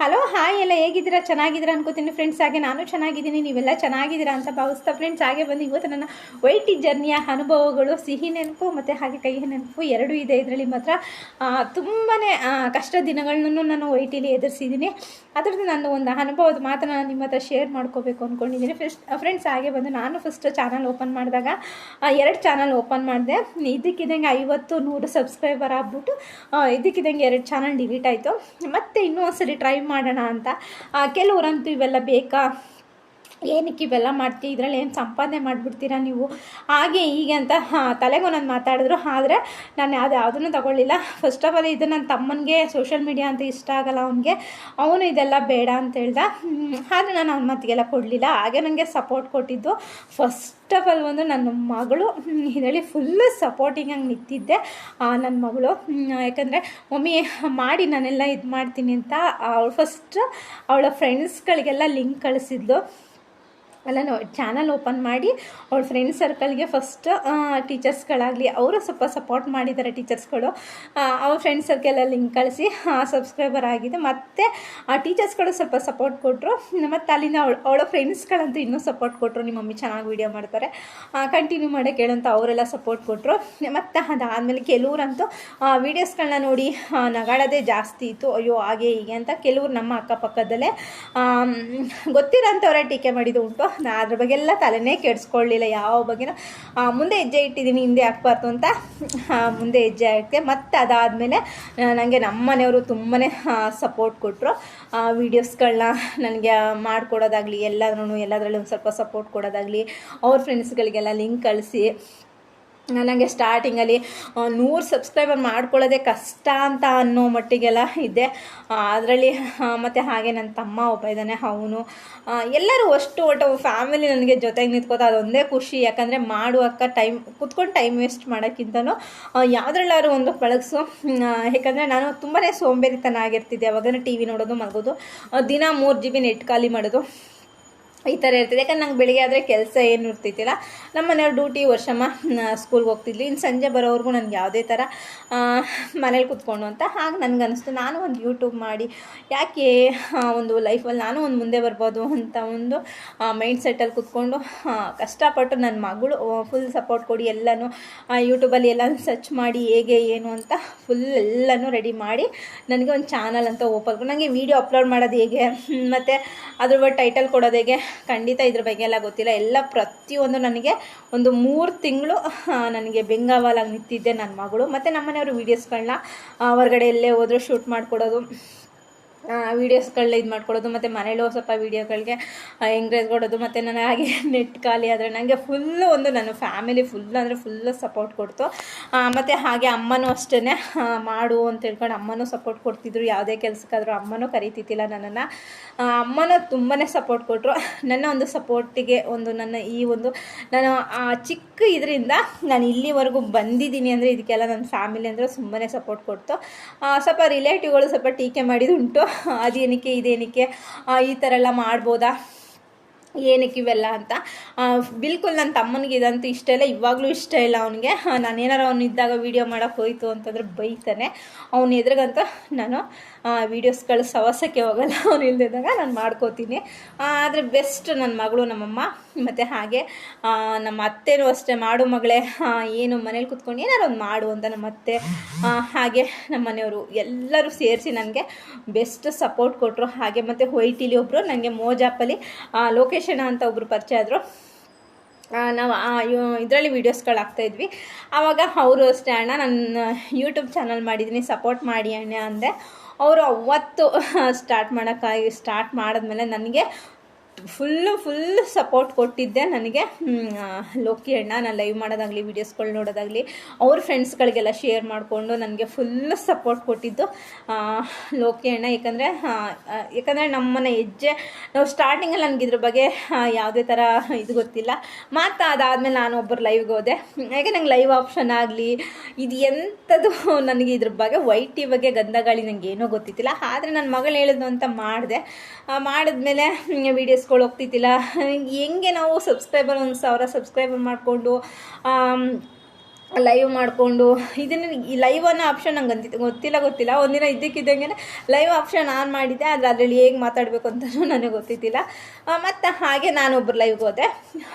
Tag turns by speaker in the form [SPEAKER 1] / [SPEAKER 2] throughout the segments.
[SPEAKER 1] Hello hi ಎಲ್ಲ ಹೇಗಿದ್ದೀರಾ? ಚೆನ್ನಾಗಿದ್ದೀರಾ ಅನ್ಕೋತೀನಿ ಫ್ರೆಂಡ್ಸ್ ಹಾಗೆ. ನಾನು ಚೆನ್ನಾಗಿದ್ದೀನಿ, ನೀವೆಲ್ಲ ಚೆನ್ನಾಗಿದ್ದೀರಾ ಅಂತ ಭಾವಿಸ್ತಾ ಫ್ರೆಂಡ್ಸ್ ಹಾಗೆ ಬಂದು ಇವತ್ತು ನನ್ನ ವೈಟಿ ಜರ್ನಿಯ ಅನುಭವಗಳು, ಸಿಹಿ ನೆನಪು ಮತ್ತು ಹಾಗೆ ಕೈ ನೆನಪು ಎರಡೂ ಇದೆ ಇದರಲ್ಲಿ ಮಾತ್ರ. ತುಂಬಾ ಕಷ್ಟ ದಿನಗಳನ್ನೂ ನಾನು ವೈಟಿಲಿ ಎದುರಿಸಿದ್ದೀನಿ. ಅದರದ್ದು ನಾನು ಒಂದು ಅನುಭವದ ಮಾತ್ರ ನಾನು ನಿಮ್ಮ ಹತ್ರ ಶೇರ್ ಮಾಡ್ಕೋಬೇಕು ಅಂದ್ಕೊಂಡಿದ್ದೀನಿ ಫಸ್ಟ್ ಫ್ರೆಂಡ್ಸ್ ಹಾಗೆ ಬಂದು ನಾನು ಫಸ್ಟ್ ಚಾನಲ್ ಓಪನ್ ಮಾಡಿದಾಗ ಎರಡು ಚಾನಲ್ ಓಪನ್ ಮಾಡಿದೆ. ಇದಕ್ಕಿದ್ದಂಗೆ ಐವತ್ತು, ನೂರು ಸಬ್ಸ್ಕ್ರೈಬರ್ ಆಗ್ಬಿಟ್ಟು ಇದಕ್ಕಿದಂಗೆ ಎರಡು ಚಾನಲ್ ಡಿಲೀಟ್ ಆಯಿತು. ಮತ್ತೆ ಇನ್ನೂ ಒಂದ್ಸರಿ ಟ್ರೈ ಮಾಡೋಣ ಅಂತ. ಕೆಲವರಂತೂ ಇವೆಲ್ಲ ಬೇಕಾ? ಏನಕ್ಕೆ ಇವೆಲ್ಲ ಮಾಡ್ತೀವಿ ಇದರಲ್ಲಿ ಏನು ಸಂಪಾದನೆ ಮಾಡಿಬಿಡ್ತೀರಾ ನೀವು? ಹಾಗೆ ಹೀಗೆ ಅಂತ ತಲೆಗೆ ನಾನು ಮಾತಾಡಿದ್ರು. ಆದರೆ ನಾನು ಅದು ಯಾವುದನ್ನು ತಗೊಳ್ಳಿಲ್ಲ. ಫಸ್ಟ್ ಆಫ್ ಆಲ್ ಇದು ನನ್ನ ತಮ್ಮನಿಗೆ ಸೋಷಿಯಲ್ ಮೀಡಿಯಾ ಅಂತ ಇಷ್ಟ ಆಗಲ್ಲ ಅವನಿಗೆ. ಅವನು ಇದೆಲ್ಲ ಬೇಡ ಅಂತ ಹೇಳ್ದ. ಆದರೆ ನಾನು ಅವನ ಮತ್ತಿಗೆಲ್ಲ ಕೊಡಲಿಲ್ಲ. ಹಾಗೆ ನನಗೆ ಸಪೋರ್ಟ್ ಕೊಟ್ಟಿದ್ದು. ಫಸ್ಟ್ ಆಫ್ ಆಲ್ ಒಂದು ನನ್ನ ಮಗಳು. ಇದರಲ್ಲಿ ಫುಲ್ಲು ಸಪೋರ್ಟಿಂಗ್ ಆಗಿ ನಿಂತಿದ್ದೆ. ನನ್ನ ಮಗಳು. ಯಾಕಂದರೆ ಮಮ್ಮಿ, ಮಾಡಿ, ನಾನೆಲ್ಲ ಇದು ಮಾಡ್ತೀನಿ ಅಂತ ಅವಳು ಫಸ್ಟ್ ಅವಳ ಫ್ರೆಂಡ್ಸ್ಗಳಿಗೆಲ್ಲ ಲಿಂಕ್ ಕಳಿಸಿದ್ಲು. ಅಲ್ಲ ಚಾನಲ್ ಓಪನ್ ಮಾಡಿ ಅವ್ರ ಫ್ರೆಂಡ್ ಸರ್ಕಲ್ಗೆ ಫಸ್ಟ್ ಟೀಚರ್ಸ್ಗಳಾಗಲಿ ಅವರು ಸ್ವಲ್ಪ ಸಪೋರ್ಟ್ ಮಾಡಿದ್ದಾರೆ ಟೀಚರ್ಸ್ಗಳು ಅವ್ರ ಫ್ರೆಂಡ್ ಸರ್ಕಲಲ್ಲಿ ಲಿಂಕ್ ಕಳಿಸಿ ಸಬ್ಸ್ಕ್ರೈಬರ್ ಆಗಿದೆ. ಮತ್ತು ಆ ಟೀಚರ್ಸ್ಗಳು ಸ್ವಲ್ಪ ಸಪೋರ್ಟ್ ಕೊಟ್ಟರು ಮತ್ತು ಅಲ್ಲಿನ ಅವಳ ಫ್ರೆಂಡ್ಸ್ಗಳಂತೂ ಇನ್ನೂ ಸಪೋರ್ಟ್ ಕೊಟ್ಟರು ನಿಮ್ಮ ಮಮ್ಮಿ ಚೆನ್ನಾಗಿ ವೀಡಿಯೋ ಮಾಡ್ತಾರೆ. ಕಂಟಿನ್ಯೂ ಮಾಡೋ ಕೇಳಂತ ಅವರೆಲ್ಲ ಸಪೋರ್ಟ್ ಕೊಟ್ಟರು ಮತ್ತು ಅದಾದಮೇಲೆ ಆ ವೀಡಿಯೋಸ್ಗಳನ್ನ ನೋಡಿ ನಗಾಡೋದೇ ಜಾಸ್ತಿ ಇತ್ತು. ಅಯ್ಯೋ, ಹಾಗೆ ಹೀಗೆ ಅಂತ ಕೆಲವರು ನಮ್ಮ ಅಕ್ಕಪಕ್ಕದಲ್ಲೇ ಗೊತ್ತಿರೋಂಥವ್ರೆ ಟೀಕೆ ಮಾಡಿದ್ದು ಉಂಟು. ನಾ ಅದ್ರ ಬಗ್ಗೆ ಎಲ್ಲ ತಲೆನೇ ಕೆಡಿಸ್ಕೊಳ್ಳಿಲ್ಲ. ಯಾವ ಬಗ್ಗೆನೂ ಮುಂದೆ ಹೆಜ್ಜೆ ಇಟ್ಟಿದ್ದೀನಿ, ಹಿಂದೆ ಹಾಕ್ಬಾರ್ದು ಅಂತ. ಮುಂದೆ ಹೆಜ್ಜೆ ಹಾಕ್ತೆ ಮತ್ತು ಅದಾದಮೇಲೆ ನನಗೆ ನಮ್ಮ ಮನೆಯವರು ತುಂಬಾ ಸಪೋರ್ಟ್ ಕೊಟ್ಟರು ವೀಡಿಯೋಸ್ಗಳನ್ನ ನನಗೆ ಮಾಡಿಕೊಡೋದಾಗಲಿ ಎಲ್ಲದ್ರೂ ಎಲ್ಲದರಲ್ಲೂ ಒಂದು ಸ್ವಲ್ಪ ಸಪೋರ್ಟ್ ಕೊಡೋದಾಗಲಿ, ಅವ್ರ ಫ್ರೆಂಡ್ಸ್ಗಳಿಗೆಲ್ಲ ಲಿಂಕ್ ಕಳಿಸಿ ನನಗೆ ಸ್ಟಾರ್ಟಿಂಗಲ್ಲಿ ನೂರು ಸಬ್ಸ್ಕ್ರೈಬರ್ ಮಾಡ್ಕೊಳ್ಳೋದೇ ಕಷ್ಟ ಅಂತ ಅನ್ನೋ ಮಟ್ಟಿಗೆಲ್ಲ ಇದೆ. ಅದರಲ್ಲಿ ಮತ್ತು ಹಾಗೆ ನನ್ನ ತಮ್ಮ ಒಬ್ಬ ಇದ್ದಾನೆ ಅವನು ಎಲ್ಲರೂ ಅಷ್ಟು ಒಟ್ಟು ಫ್ಯಾಮಿಲಿ ನನಗೆ ಜೊತೆಗೆ ನಿಂತ್ಕೋತ ಅದೊಂದೇ ಖುಷಿ. ಯಾಕಂದರೆ ಮಾಡುವಕ್ಕ ಟೈಮ್ ಕುತ್ಕೊಂಡು ಟೈಮ್ ವೇಸ್ಟ್ ಮಾಡೋಕ್ಕಿಂತನೂ ಯಾವುದ್ರಲ್ಲಾದ್ರೂ ಒಂದು ಪಳಗಿಸು. ಯಾಕಂದರೆ ನಾನು ತುಂಬಾ ಸೋಂಬೇರಿತನ ಆಗಿರ್ತಿದ್ದೆ. ಅವಾಗ ಟಿ ವಿ ನೋಡೋದು ಮಲಗೋದು ದಿನ ಮೂರು ಜಿ ಬಿ ನೆಟ್ ಖಾಲಿ ಮಾಡೋದು. ಈ ಥರ ಇರ್ತದೆ. ಯಾಕಂದ್ರೆ ನಂಗೆ ಬೆಳಿಗ್ಗೆ ಆದರೆ ಕೆಲಸ ಏನು ಇರ್ತಿತ್ತಿಲ್ಲ. ನಮ್ಮ ಮನೆಯವ್ರು ಡ್ಯೂಟಿ ವರ್ಷಮ್ಮ ಸ್ಕೂಲ್ಗೆ ಹೋಗ್ತಿದ್ಲಿ. ಇನ್ನು ಸಂಜೆ ಬರೋವರೆಗೂ ನನಗೆ ಯಾವುದೇ ಥರ ಮನೇಲಿ ಕೂತ್ಕೊಂಡು ಅಂತ ಹಾಗೆ ನನಗೆ ಅನಿಸ್ತು. ನಾನು ಒಂದು ಯೂಟ್ಯೂಬ್ ಮಾಡಿ, ಯಾಕೆ ಒಂದು ಲೈಫಲ್ಲಿ ನಾನು ಒಂದು ಮುಂದೆ ಬರ್ಬೋದು ಅಂತ ಒಂದು ಮೈಂಡ್ ಸೆಟ್ಟಲ್ಲಿ ಕೂತ್ಕೊಂಡು ಕಷ್ಟಪಟ್ಟು ನನ್ನ ಮಗಳು ಫುಲ್ ಸಪೋರ್ಟ್ ಕೊಡಿ ಎಲ್ಲನೂ ಯೂಟ್ಯೂಬಲ್ಲಿ ಎಲ್ಲನೂ ಸರ್ಚ್ ಮಾಡಿ ಹೇಗೆ, ಏನು ಅಂತ ಫುಲ್ ಎಲ್ಲನೂ ರೆಡಿ ಮಾಡಿ ನನಗೆ ಒಂದು ಚಾನಲ್ ಅಂತ ಓಪನ್ ನನಗೆ ವೀಡಿಯೋ ಅಪ್ಲೋಡ್ ಮಾಡೋದು ಹೇಗೆ ಮತ್ತು ಅದ್ರ ಟೈಟಲ್ ಕೊಡೋದು ಹೇಗೆ ಖಂಡಿತ ಇದ್ರ ಬಗ್ಗೆ ಎಲ್ಲ ಗೊತ್ತಿಲ್ಲ. ಎಲ್ಲ ಪ್ರತಿಯೊಂದು ನನಗೆ ಒಂದು ಮೂರು ತಿಂಗಳು ನನಗೆ ಬೆಂಗಾವಲಾಗಿ ನಿಂತಿದ್ದೆ ನನ್ನ ಮಗಳು. ಮತ್ತು ನಮ್ಮನೆಯವರು ವೀಡಿಯೋಸ್ಗಳನ್ನ ಹೊರಗಡೆ ಎಲ್ಲೇ ಹೋದರೂ ಶೂಟ್ ಮಾಡಿಕೊಡೋದು. ವೀಡಿಯೋಸ್ಗಳನ್ನ ಇದು ಮಾಡ್ಕೊಳ್ಳೋದು, ಮತ್ತು ಮನೇಲೂ ಸ್ವಲ್ಪ ವೀಡಿಯೋಗಳಿಗೆ ಎಂಗ್ರೇಜ್ ಕೊಡೋದು ಮತ್ತು ನಾನು ಹಾಗೆ ನೆಟ್ ಖಾಲಿ ಆದರೆ ನನಗೆ ಫುಲ್ಲು ಒಂದು ನನ್ನ ಫ್ಯಾಮಿಲಿ ಫುಲ್ ಅಂದರೆ ಫುಲ್ಲು ಸಪೋರ್ಟ್ ಕೊಡ್ತು. ಮತ್ತು ಹಾಗೆ ಅಮ್ಮನೂ ಅಷ್ಟೇ ಮಾಡು ಅಂತ ಹೇಳ್ಕೊಂಡು ಅಮ್ಮನೂ ಸಪೋರ್ಟ್ ಕೊಡ್ತಿದ್ರು. ಯಾವುದೇ ಕೆಲಸಕ್ಕಾದರೂ ಅಮ್ಮನೂ ಕರಿತಿದ್ದಿಲ್ಲ ನನ್ನನ್ನು. ಅಮ್ಮನೂ ತುಂಬಾ ಸಪೋರ್ಟ್ ಕೊಟ್ಟರು ನನ್ನ ಒಂದು ಸಪೋರ್ಟಿಗೆ ಒಂದು ನನ್ನ ಈ ಒಂದು ನಾನು ಚಿಕ್ಕ ಇದರಿಂದ ನಾನು ಇಲ್ಲಿವರೆಗೂ ಬಂದಿದ್ದೀನಿ ಅಂದರೆ ಇದಕ್ಕೆಲ್ಲ ನನ್ನ ಫ್ಯಾಮಿಲಿ ಅಂದರೆ ತುಂಬಾ ಸಪೋರ್ಟ್ ಕೊಡ್ತು. ಸ್ವಲ್ಪ ರಿಲೇಟಿವ್ಗಳು ಸ್ವಲ್ಪ ಟೀಕೆ ಮಾಡಿದುಂಟು. ಅದೇನಕ್ಕೆ, ಇದೇನಕ್ಕೆ ಈ ಥರ ಎಲ್ಲ ಮಾಡ್ಬೋದಾ? ಏನಕ್ಕೆ ಇವೆಲ್ಲ ಅಂತ. ಬಿಲ್ಕುಲ್ ನನ್ನ ತಮ್ಮನಿಗೆ ಇದಂತೂ ಇಷ್ಟ ಇಲ್ಲ, ಇವಾಗಲೂ ಇಷ್ಟ ಇಲ್ಲ ಅವನಿಗೆ. ನಾನೇನಾರು ಅವನಿದ್ದಾಗ ವೀಡಿಯೋ ಮಾಡೋಕ್ಕೆ ಹೋಯಿತು ಅಂತಂದ್ರೆ ಬೈತಾನೆ. ಅವನ ಎದುರಿಗಂತೂ ನಾನು ವೀಡಿಯೋಸ್ಗಳು ಸವಸಕ್ಕೆ ಹೋಗಲ್ಲ ಅವ್ರು ಇಲ್ದಿದ್ದಾಗ ನಾನು ಮಾಡ್ಕೋತೀನಿ. ಆದರೆ ಬೆಸ್ಟ್ ನನ್ನ ಮಗಳು, ನಮ್ಮಮ್ಮ. ಮತ್ತು ಹಾಗೆ ನಮ್ಮ ಅತ್ತೆನೂ ಅಷ್ಟೇ. ಮಾಡು ಮಗಳೇ ಏನು ಮನೇಲಿ ಕುತ್ಕೊಂಡು ಏನಾರು ಒಂದು ಮಾಡು ಅಂತ ನಮ್ಮ ಅತ್ತೆ. ಹಾಗೆ ನಮ್ಮ ಮನೆಯವರು ಎಲ್ಲರೂ ಸೇರಿಸಿ ನನಗೆ ಬೆಸ್ಟ್ ಸಪೋರ್ಟ್ ಕೊಟ್ಟರು ಹಾಗೆ ಮತ್ತು ಹೊಯ್ಟಿಲಿ ಒಬ್ಬರು ನನಗೆ ಮೋಜಾಪಲ್ಲಿ ಲೊಕೇಶನ್ ಅಂತ ಒಬ್ಬರು ಪರಿಚಯ ಆದರು. ನಾವು ಇದರಲ್ಲಿ ವೀಡಿಯೋಸ್ಗಳು ಹಾಕ್ತಾಯಿದ್ವಿ ಆವಾಗ ಅವರು ಅಷ್ಟೇ, ಅಣ್ಣ ನನ್ನ ಯೂಟ್ಯೂಬ್ ಚಾನಲ್ ಮಾಡಿದ್ದೀನಿ ಸಪೋರ್ಟ್ ಮಾಡಿ ಅಣ್ಣ, ಅಂದೆ. ಅವರು ಅವತ್ತು ಸ್ಟಾರ್ಟ್ ಮಾಡೋಕ್ಕಾಗಿ ಸ್ಟಾರ್ಟ್ ಮಾಡಿದ್ಮೇಲೆ ನನಗೆ ಫುಲ್ಲು ಫುಲ್ ಸಪೋರ್ಟ್ ಕೊಟ್ಟಿದ್ದೆ ನನಗೆ. ಲೋಕಿ ಅಣ್ಣ, ನಾನು ಲೈವ್ ಮಾಡೋದಾಗಲಿ ವೀಡಿಯೋಸ್ಗಳು ನೋಡೋದಾಗಲಿ, ಅವ್ರ ಫ್ರೆಂಡ್ಸ್ಗಳಿಗೆಲ್ಲ ಶೇರ್ ಮಾಡಿಕೊಂಡು ನನಗೆ ಫುಲ್ ಸಪೋರ್ಟ್ ಕೊಟ್ಟಿದ್ದು ಲೋಕಿ ಅಣ್ಣ. ಯಾಕಂದರೆ ಯಾಕಂದರೆ ನಮ್ಮನೆ ಹೆಜ್ಜೆ, ನಾವು ಸ್ಟಾರ್ಟಿಂಗಲ್ಲಿ ನನಗೆ ಇದ್ರ ಬಗ್ಗೆ ಯಾವುದೇ ಥರ ಇದು ಗೊತ್ತಿಲ್ಲ. ಮತ್ತು ಅದಾದಮೇಲೆ ನಾನು ಒಬ್ಬರು ಲೈವ್ಗೆ ಹೋದೆ. ಯಾಕೆ ನಂಗೆ ಲೈವ್ ಆಪ್ಷನ್ ಆಗಲಿ, ಇದು ಎಂಥದ್ದು ನನಗೆ ಇದ್ರ ಬಗ್ಗೆ ವೈಟಿ ಬಗ್ಗೆ ಗಂಧಗಾಳಿ ನನಗೆ ಏನೂ ಗೊತ್ತಿತ್ತಿಲ್ಲ. ಆದರೆ ನನ್ನ ಮಗಳು ಹೇಳಿದ್ನು ಅಂತ ಮಾಡಿದೆ. ಮಾಡಿದ್ಮೇಲೆ ವೀಡಿಯೋಸ್ಗಳು ಹೋಗ್ತಿದ್ದಿಲ್ಲ. ಹೆಂಗೆ ನಾವು ಸಬ್ಸ್ಕ್ರೈಬರ್ ಒಂದು ಸಾವಿರ ಸಬ್ಸ್ಕ್ರೈಬರ್ ಮಾಡಿಕೊಂಡು ಲೈವ್ ಮಾಡಿಕೊಂಡು, ಇದನ್ನು ಈ ಲೈವ್ ಅನ್ನೋ ಆಪ್ಷನ್ ನಂಗೆ ಅಂತಿತ್ತು ಗೊತ್ತಿಲ್ಲ ಗೊತ್ತಿಲ್ಲ. ಒಂದಿನ ಇದ್ದಕ್ಕಿದ್ದಂಗೆ ಲೈವ್ ಆಪ್ಷನ್ ಆನ್ ಮಾಡಿದ್ದೆ. ಆದರೆ ಅದರಲ್ಲಿ ಹೇಗೆ ಮಾತಾಡಬೇಕು ಅಂತಲೂ ನನಗೆ ಗೊತ್ತಿದ್ದಿಲ್ಲ. ಮತ್ತು ಹಾಗೆ ನಾನು ಒಬ್ಬರು ಲೈವ್ಗೆ ಹೋದೆ.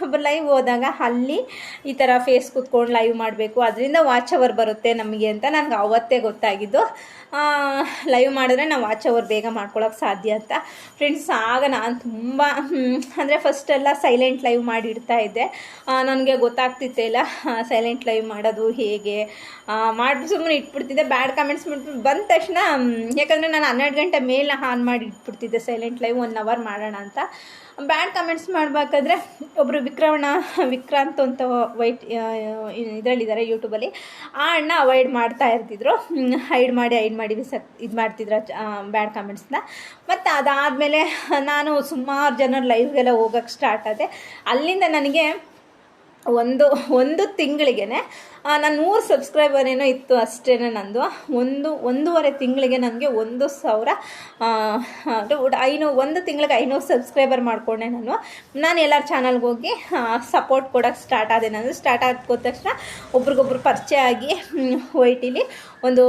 [SPEAKER 1] ಒಬ್ಬರು ಲೈವ್ ಹೋದಾಗ ಅಲ್ಲಿ ಈ ಥರ ಫೇಸ್ ಕೂತ್ಕೊಂಡು ಲೈವ್ ಮಾಡಬೇಕು. ಅದರಿಂದ ವಾಚ್ ಅವರ್ ಬರುತ್ತೆ ನಮಗೆ ಅಂತ ನನಗೆ ಅವತ್ತೇ ಗೊತ್ತಾಗಿದ್ದು. ಲೈವ್ ಮಾಡಿದ್ರೆ ನಾವು ವಾಚ್ ಅವರ್ ಬೇಗ ಮಾಡ್ಕೊಳ್ಳೋಕೆ ಸಾಧ್ಯ ಅಂತ. ಫ್ರೆಂಡ್ಸ್ ಆಗ ನಾನು ತುಂಬ ಅಂದರೆ ಫಸ್ಟೆಲ್ಲ ಸೈಲೆಂಟ್ ಲೈವ್ ಮಾಡಿ ಇಡ್ತಾ ಇದ್ದೆ. ನನಗೆ ಗೊತ್ತಾಗ್ತಿತ್ತೆ ಇಲ್ಲ ಸೈಲೆಂಟ್ ಲೈವ್ ಮಾಡೋದು ಹೇಗೆ? ಮಾಡಿ ಸುಮ್ಮನೆ ಇಟ್ಬಿಡ್ತಿದ್ದೆ. ಬ್ಯಾಡ್ ಕಮೆಂಟ್ಸ್ ಮಾಡ್ಬಿಟ್ಟು ಬಂದ ತಕ್ಷಣ ಯಾಕಂದರೆ ನಾನು ಹನ್ನೆರಡು ಗಂಟೆ ಮೇಲೆ ಆನ್ ಮಾಡಿ ಇಟ್ಬಿಡ್ತಿದ್ದೆ. ಸೈಲೆಂಟ್ ಲೈವ್ ಒನ್ ಅವರ್ ಮಾಡೋಣ ಅಂತ. ಬ್ಯಾಡ್ ಕಮೆಂಟ್ಸ್ ಮಾಡಬೇಕಾದ್ರೆ ಒಬ್ಬರು ವಿಕ್ರಮಣ ವಿಕ್ರಾಂತ್ ಅಂತ ವೈಟ್ ಇದರಲ್ಲಿದ್ದಾರೆ ಯೂಟ್ಯೂಬಲ್ಲಿ ಆ ಅಣ್ಣ ಅವಾಯ್ಡ್ ಮಾಡ್ತಾ ಇರ್ತಿದ್ರು. ಹೈಡ್ ಮಾಡಿ ಹೈಡ್ ಮಾಡಿ ಸತ್ ಇದು ಮಾಡ್ತಿದ್ರು ಬ್ಯಾಡ್ ಕಮೆಂಟ್ಸ್ನ ಮತ್ತು ಅದಾದಮೇಲೆ ನಾನು ಸುಮಾರು ಜನರು ಲೈವ್ಗೆಲ್ಲ ಹೋಗೋಕ್ಕೆ ಸ್ಟಾರ್ಟ್ ಆದೆ. ಅಲ್ಲಿಂದ ನನಗೆ ಒಂದು ಒಂದು ತಿಂಗಳಿಗೆ ನಾನು ನೂರು ಸಬ್ಸ್ಕ್ರೈಬರ್ ಏನೋ ಇತ್ತು ಅಷ್ಟೇ ನಂದು. ಒಂದು, ಒಂದೂವರೆ ತಿಂಗಳಿಗೆ ನನಗೆ ಒಂದು ಸಾವಿರ ಐನೂರು ಒಂದು ತಿಂಗಳಿಗೆ ಐನೂರು ಸಬ್ಸ್ಕ್ರೈಬರ್ ಮಾಡಿಕೊಂಡೆ ನಾನು. ನಾನು ಎಲ್ಲರ ಚಾನಲ್ಗೆ ಹೋಗಿ ಸಪೋರ್ಟ್ ಕೊಡೋಕ್ಕೆ ಸ್ಟಾರ್ಟ್ ಆದೆ ನಾನು ಸ್ಟಾರ್ಟ್ ಆದ ತಕ್ಷಣ ಒಬ್ರಿಗೊಬ್ರು ಪರಿಚಯ ಆಗಿ ವೈಟಿಲಿ ಟಿಲಿ ಒಂದು